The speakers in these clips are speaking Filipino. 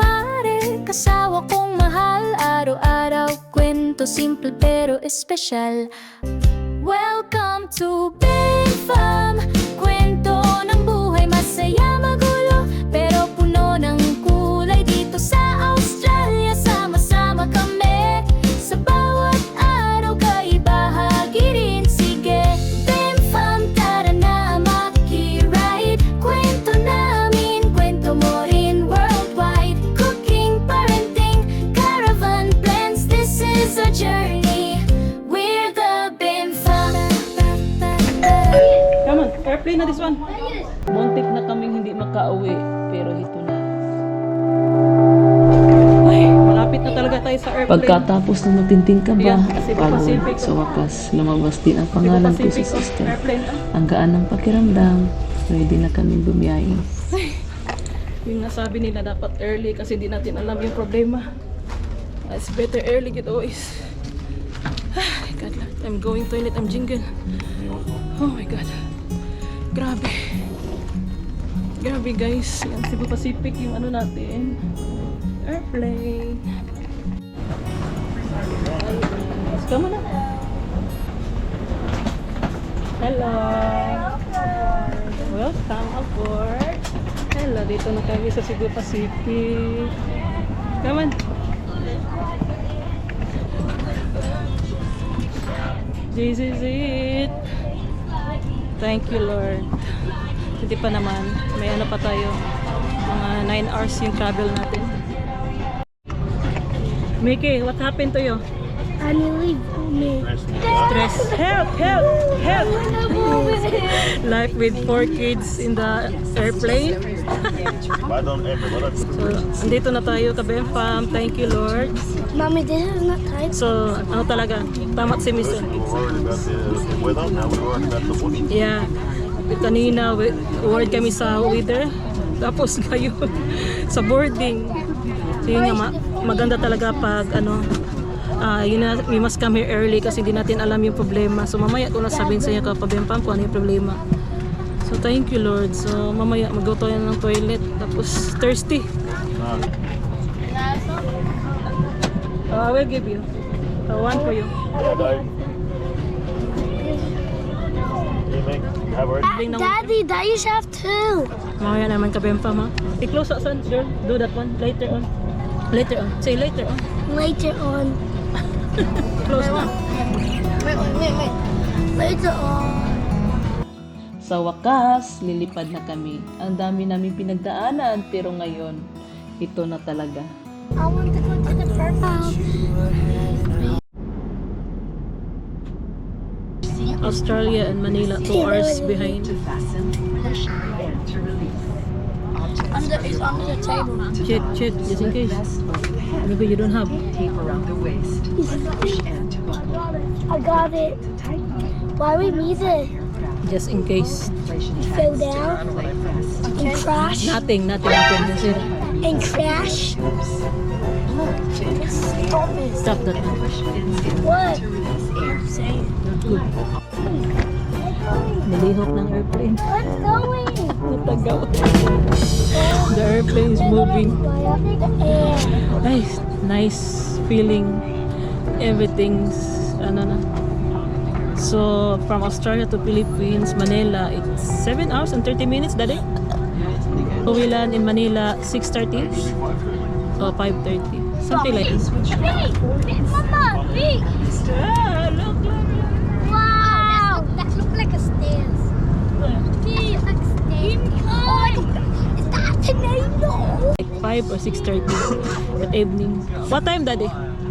Mare, kasawa kong mahal. Araw-araw kwento, simple pero espesyal. Welcome to Bemfam Kwento one. Muntik na kaming hindi makauwi, pero ito na. Ay, malapit na talaga tayo sa airplane. Pagkatapos ng matinting kaba at pagod, sa wakas, lumabas din ang pangalan ko sa airplane ah. Ang gaan ng pakiramdam, ready na kaming bumiyahe. Yung nasabi nila dapat early kasi di natin alam yung problema. It's better early get always. Ay, God, I'm going toilet, I'm jingle. Oh my God. Grabe. Grabe guys. Yan, Cebu Pacific yung ano natin. Airplane. Let's on na. Hello. Welcome aboard. Hello, dito na kami sa Cebu Pacific. Come on. This is it. Thank you, Lord. Hindi pa naman. May ano pa tayo. Mga 9 hours yung travel natin. Mickey, what happened to you? I'm leave me. Stress. Help! Help! Help! Life with four kids in the airplane. So, andito na tayo, Kabem Fam. Thank you, Lord. Mommy, this is not tight. So, ano talaga, tamat si Mr. Yeah. Kanina, we- worried kami sa weather. Tapos ngayon, sa boarding. So, yun nga, ma- maganda talaga pag, ano, ah yun na, we must come here early kasi hindi natin alam yung problema. So, mamaya ko na sabihin sa inyo kapabempam kung ano yung problema. So, thank you, Lord. So, mamaya mag-go tayo ng toilet. Tapos, thirsty. Uh, I will give you. Uh, one for you. You ng- Daddy, that you have two. Mamaya naman kabempam ha. I-close up son, girl. Do that one. Later on. Later on. Say later on. Later on. Close na. Wait, wait, wait, wait. Sa wakas, lilipad na kami. Ang dami namin pinagdaanan, pero ngayon, ito na talaga. I want to go to the purple. Australia and Manila, two hours behind. Under, it's under the table. Check, check, just in case. Maybe you don't have. Tape around the waist. Push and I got it. Why we need it? Just in case. Fell down and crash Nothing, nothing happened. That's it. and crash. Stop it. Stop that. What? Good. Nalihok ng airplane. What's going? Natagaw. The airplane is moving. Nice, nice feeling. Everything's ano na. So from Australia to Philippines, Manila, it's 7 hours and 30 minutes daddy. We land in Manila 6:30 or 5:30. Something like that. Mama! Like 5 or 6.30 at evening. What time, Daddy?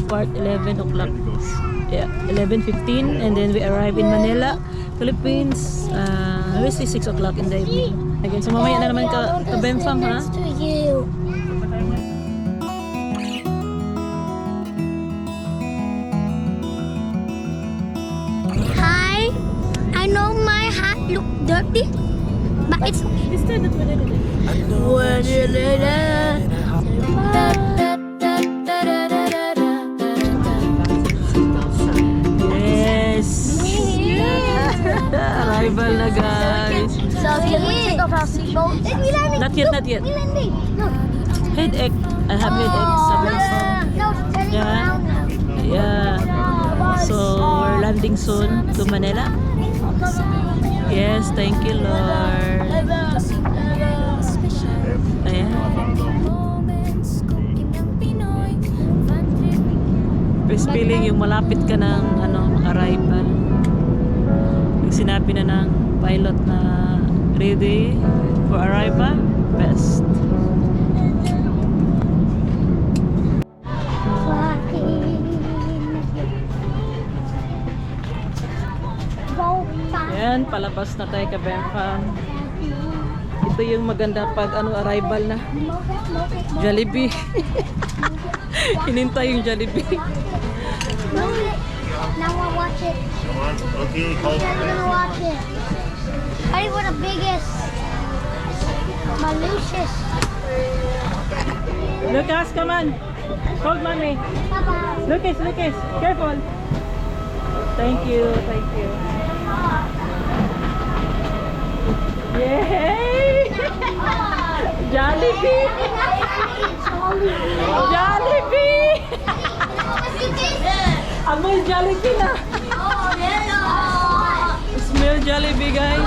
Part 11 o'clock. Yeah, 11.15 and then we arrive in Manila, Philippines. Uh, we see 6 o'clock in the evening. Again, so mamaya na naman ka, ka Bemfam, ha? To you. Hi. I know my hat look dirty, Bakit? Yes! Arrival na guys! Sorry, Not yet, not yet. Headache. I have headache. Sabi ko. Yeah. Yeah. So, we're landing soon to Manila. Yes, thank you, Lord. Ayan. First feeling yung malapit ka ng ano, arrival. Yung sinabi na ng pilot na ready for arrival, best. Yan, palabas na tayo ka Bemfam. Ito yung maganda pag ano arrival na. Jollibee. Hinintay yung Jollibee. Now I'll watch it. Okay, hold. I'm gonna watch it. Ready for the biggest, malicious. Lucas, come on. Hold mommy. Bye-bye. Lucas, Lucas, careful. Thank you, thank you. Yay! Jollibee! Jollibee! Amoy Jollibee na! Smell Jollibee, guys.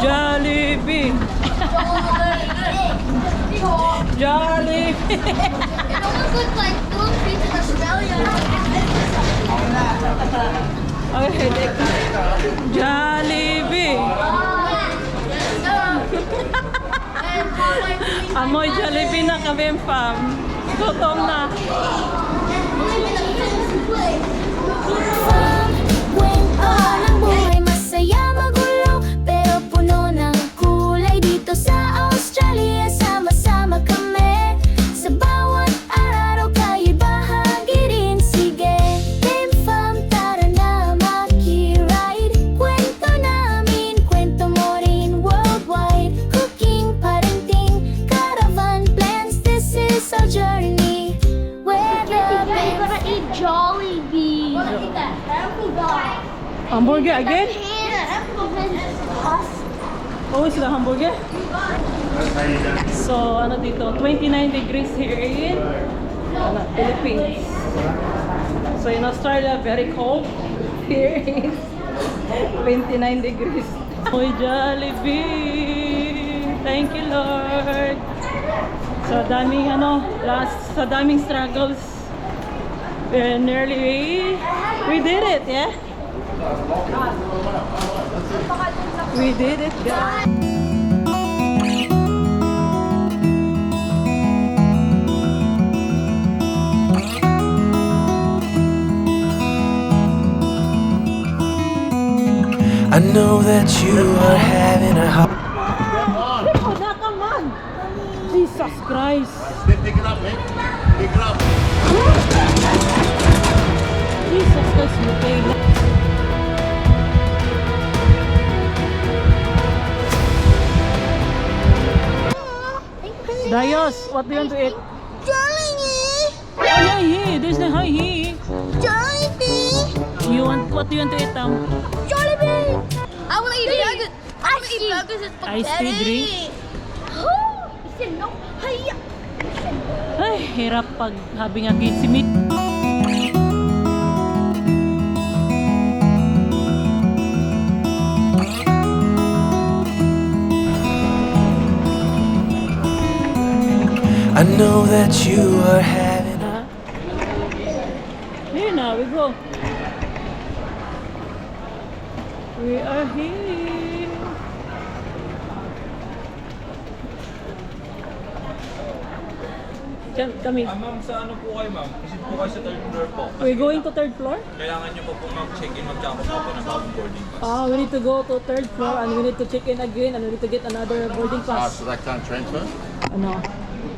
Jollibee! Jollibee! It almost looks like Philippines in Australia. Okay, Jollibee! Amoy Jollibee na kami, fam. Gutom na. Hamburger again? Oh, is the hamburger? So, ano dito? 29 degrees here in ano, Philippines. So, in Australia, very cold. Here is 29 degrees. Oy, Jollibee! Thank you, Lord! Sa daming ano, last, sa daming struggles, we're nearly, we did it, yeah? We did it, guys! I know that you are having a hard na, come on! Jesus Christ! Pick it up, man. Pick it up. Jesus Christ, na. Dayos, what do you want to eat? Jollibee! Oh, yeah, here. There's the high here. Jollibee! You want, what do you want to eat, Tam? Jollibee! I want to eat burgers. I want to eat burgers and spaghetti. Iced tea drink? he said no. Hiya. Ay, hirap pag habi nga si Meat. I know that you are having Ha? Here na, we go. We are here. Kam- Kami. Ah, ma'am, sa ano po kayo, ma'am? Kasi po kayo sa third floor po. We're going to third floor? Kailangan nyo po po mag-check-in, mag-check po po ng bagong boarding pass. Ah, we need to go to third floor and we need to check in again and we need to get another boarding Ah, pass. so that can't transfer? Ano?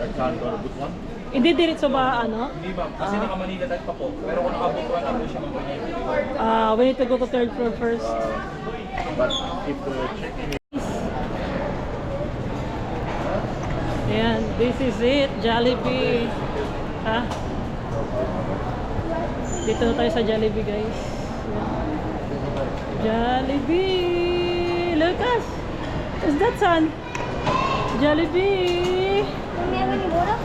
That can't go to book one? Hindi diretso ba ano? Hindi, ma'am. Kasi naka-Manila tag pa po. Pero kung naka-book one na po siya, ma'am. Ah, we need to go to third floor first. But if the check-in Ayan, this is it, Jollibee. Ha? Dito na tayo sa Jollibee, guys. Jollibee! Lucas! What's that, son? Jollibee! Do we have any water?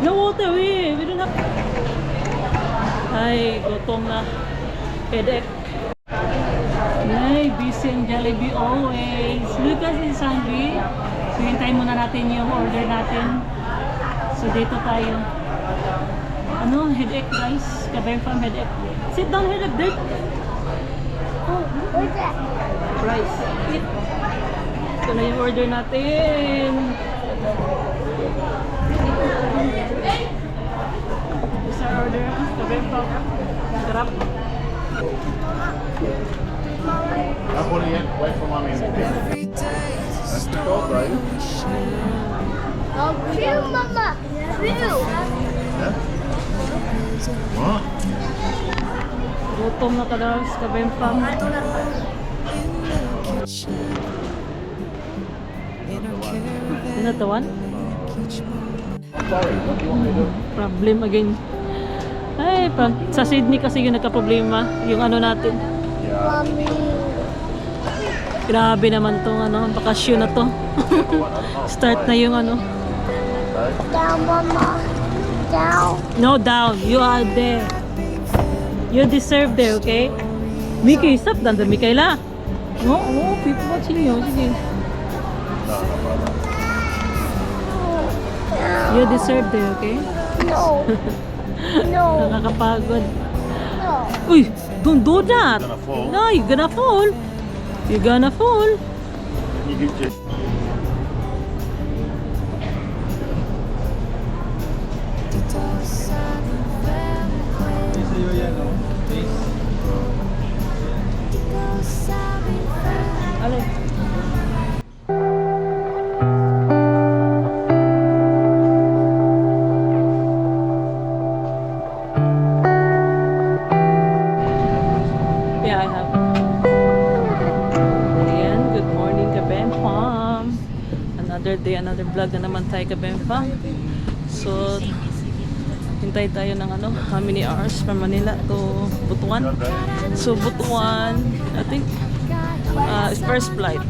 No water, we, we don't have... Ay, gutom na. Headache. Ay, busy ang Jollibee always. Lucas is hungry. So, hintayin muna natin yung order natin. So, dito tayo. Ano? Headache, guys. Kabay from headache. Sit down, headache. Dirt. Oh, where's that? Rice. Eat. Ito na yung order natin. Order. Kabay from. Sarap. Not it. Wait for mommy. That's the dog, right? Oh, Mama. Phew. Yeah. What? Gutom na talaga sa kabay from. Is that the one? Sorry, what do you? Problem again. Pa, sa Sydney kasi yung nagka-problema. Yung ano natin. Yeah. Mommy. Grabe naman tong ano, bakasyon na to. Start na yung ano. Down, Mama. Down. No down, you are there. You deserve there, okay? Mickey, stop dan Michaela. No, oh, people watching you. Sige. You deserve there, okay? No. no. Nakakapagod. No. Uy, don't do that. Gonna fall. No, you're gonna fall. You're gonna fall. You can just. Alin? Another day, another vlog na naman tayo Kabempam. So, hintay tayo ng ano, how many hours from Manila to Butuan. So, Butuan, I think, uh, first flight.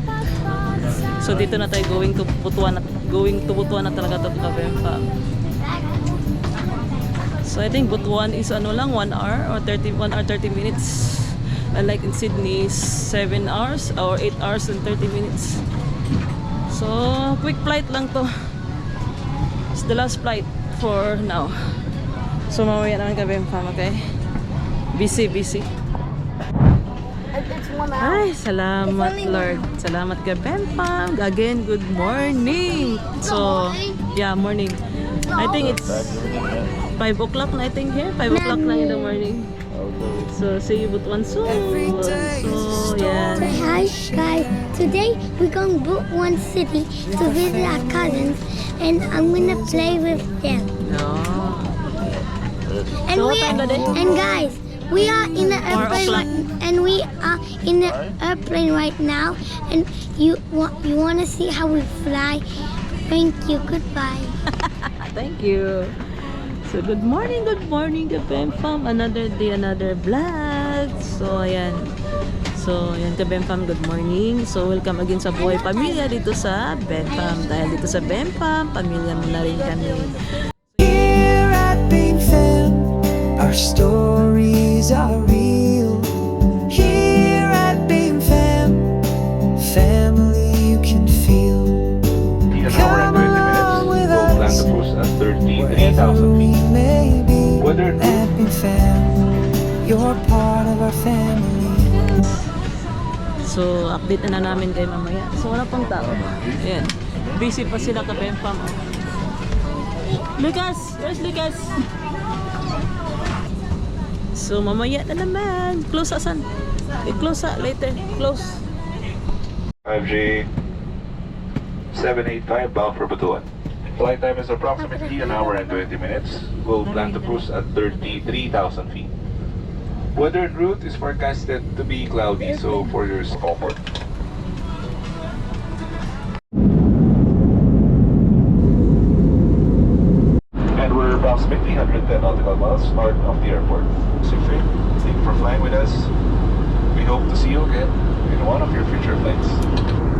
So, dito na tayo going to Butuan, na- going to Butuan na talaga to Kabempam. So I think Butuan is ano lang 1 hour or 30 1 hour 30 minutes. Unlike in Sydney 7 hours or 8 hours and 30 minutes. So quick flight lang to. It's the last flight for now. So mamaya naman kami fam, okay? Busy, busy. Ay, salamat Lord. Salamat ka Fam. Again, good morning. So, yeah, morning. I think it's 5 o'clock na I think here. 5 o'clock na in the morning. So, see you but one soon. So, yeah. Say hi, guys. Today we're going to book one city to visit our cousins, and I'm gonna play with them. No. And So, we what time na din? and guys, we are in the Four airplane right, and we are in the airplane right now. And you want you want to see how we fly? Thank you. Goodbye. Thank you. So, good morning, good morning, Kabem Fam. Another day, another vlog. So, ayan. So, ayan, Kabem Fam, good morning. So, welcome again sa Buhay Pamilya dito sa Benfam. Dahil dito sa Benfam, pamilya mo na rin kami. Here at Big Fam, our stories are real. Here at Big Fam, family you can feel. In an hour and 20 minutes, at Big Fam, you're part of our family. So, update na, na namin kayo mamaya. So, wala pang tao. Ayan. Busy pa sila ka Benfam. Lucas! Where's Lucas? So, mamaya na naman. Close asan? Eh, close sa later. Close. 5G 785 bound for Batuan. Flight time is approximately an hour and 20 minutes. We'll plan to cruise at 33,000 feet. Weather en route is forecasted to be cloudy, so for your comfort. And we're approximately 110 nautical miles north of the airport. So thank you for flying with us. We hope to see you again in one of your future flights.